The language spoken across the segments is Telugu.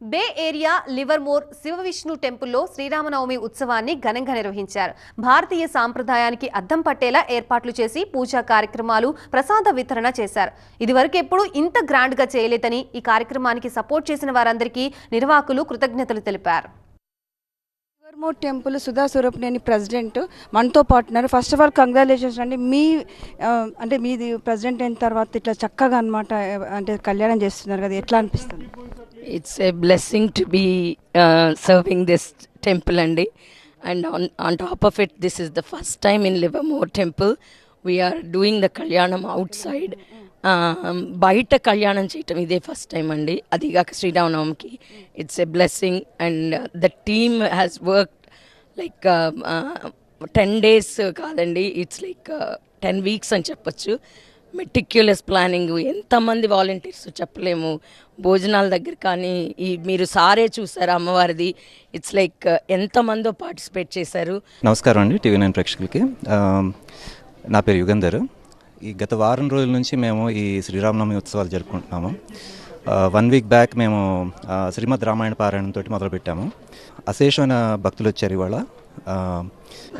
Bay area Livermore Shiva Vishnu టెంపుల్లో శ్రీరామనవమి ఉత్సవాన్ని ఘనంగా నిర్వహించారు. భారతీయ సాంప్రదాయానికి అద్దం పట్టేలా ఏర్పాట్లు చేసి పూజా కార్యక్రమాలు ప్రసాద వితరణ చేశారు. ఇదివరకెప్పుడు ఇంత గ్రాండ్గా చేయలేదని ఈ కార్యక్రమానికి సపోర్ట్ చేసిన వారందరికీ నిర్వాహకులు కృతజ్ఞతలు తెలిపారు. Livermore temple Sudha Surapneni president మనతో పాటు ఉన్నారు. ఫస్ట్ ఆఫ్ ఆల్ కంగ్రాచులేషన్స్ అండి. మీ అంటే మీది ప్రెసిడెంట్ అయిన తర్వాత ఇట్లా చక్కగా అనమాట అంటే కళ్యాణం చేస్తున్నారు కదా ఎట్లా అనిపిస్తుంది? It's a blessing to be serving this temple అండి. And on on top of it this is the first time in Livermore temple we are doing the kalyanam outside బయట కళ్యాణం చేయటం ఇదే ఫస్ట్ టైం అండి. అది కాక శ్రీరామనవమికి. It's a blessing and the team has work like ten days కాదండి. ఇట్స్ లైక్ టెన్ వీక్స్ అని చెప్పచ్చు. మెటిక్యులస్ ప్లానింగ్ ఎంతమంది వాలంటీర్స్ చెప్పలేము. భోజనాల దగ్గర కానీ ఈ మీరు సారే చూసారు అమ్మవారిది? ఇట్స్ లైక్ ఎంతమందో పార్టిసిపేట్ చేశారు. నమస్కారం అండి టీవీ నైన్ ప్రేక్షకులకి. నా పేరు యుగంధర్. ఈ గత వారం రోజుల నుంచి మేము ఈ శ్రీరామనవమి ఉత్సవాలు జరుపుకుంటున్నాము. వన్ వీక్ బ్యాక్ మేము శ్రీమద్ రామాయణ పారాయణంతో మొదలుపెట్టాము. అశేషమైన భక్తులు వచ్చారు ఇవాళ.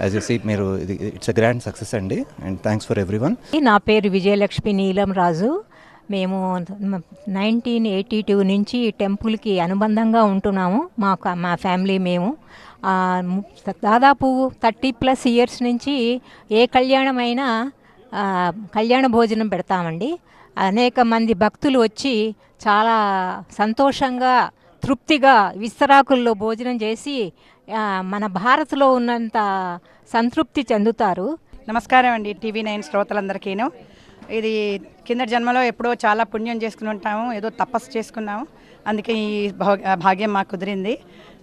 యాజ్ యూ సీ మీరు ఇది ఇట్స్ అ గ్రాండ్ సక్సెస్ అండి. And thanks for every one నా పేరు విజయలక్ష్మి నీలం రాజు. మేము నైన్టీన్ ఎయిటీ టూ నుంచి టెంపుల్కి అనుబంధంగా ఉంటున్నాము. మా మా ఫ్యామిలీ మేము. దాదాపు థర్టీ ప్లస్ ఇయర్స్ నుంచి ఏ కళ్యాణమైనా కళ్యాణ భోజనం పెడతామండి. అనేక మంది భక్తులు వచ్చి చాలా సంతోషంగా తృప్తిగా విస్తరాకుల్లో భోజనం చేసి మన భారత్లో ఉన్నంత సంతృప్తి చెందుతారు. నమస్కారం అండి టీవీ నైన్ శ్రోతలందరికీను. ఇది కింద జన్మలో ఎప్పుడో చాలా పుణ్యం చేసుకుని ఉంటాము ఏదో తపస్సు చేసుకున్నాము. అందుకే ఈ భాగ్యం మాకు కుదిరింది.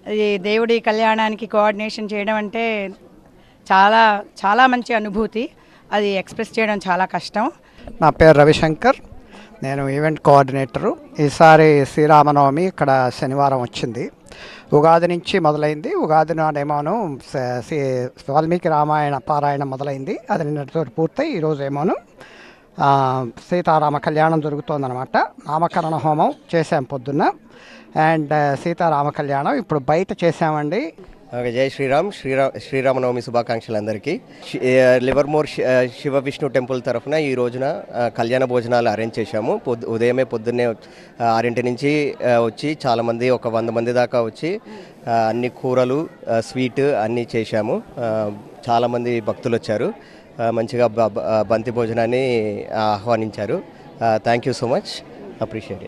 ఇది దేవుడి కళ్యాణానికి కోఆర్డినేషన్ చేయడం అంటే చాలా చాలా మంచి అనుభూతి. అది ఎక్స్ప్రెస్ చేయడం చాలా కష్టం. నా పేరు రవిశంకర్. నేను ఈవెంట్ కోఆర్డినేటరు ఈసారి శ్రీరామనవమి ఇక్కడ శనివారం వచ్చింది. ఉగాది నుంచి మొదలైంది. ఉగాది నాడేమోను వాల్మీకి రామాయణ పారాయణం మొదలైంది. అది నిన్నటితో పూర్తయి ఈరోజు ఏమోను సీతారామ కళ్యాణం జరుగుతోందనమాట నామకరణ హోమం చేశాం పొద్దున్న. అండ్ సీతారామ కళ్యాణం ఇప్పుడు బయట చేసామండి ఓకే జై శ్రీరామ్. శ్రీరామ్ శ్రీరామనవమి శుభాకాంక్షలు అందరికీ లివర్మోర్ శివ విష్ణు టెంపుల్ తరఫున ఈ రోజున కళ్యాణ భోజనాలు అరేంజ్ చేశాము. పొద్దు ఉదయమే పొద్దున్నే ఆరింటి నుంచి వచ్చి చాలామంది ఒక వంద మంది దాకా వచ్చి అన్ని కూరలు స్వీట్ అన్నీ చేశాము. చాలామంది భక్తులు వచ్చారు. మంచిగా బ- బంతి భోజనాన్ని ఆహ్వానించారు. Thank you so much. Appreciate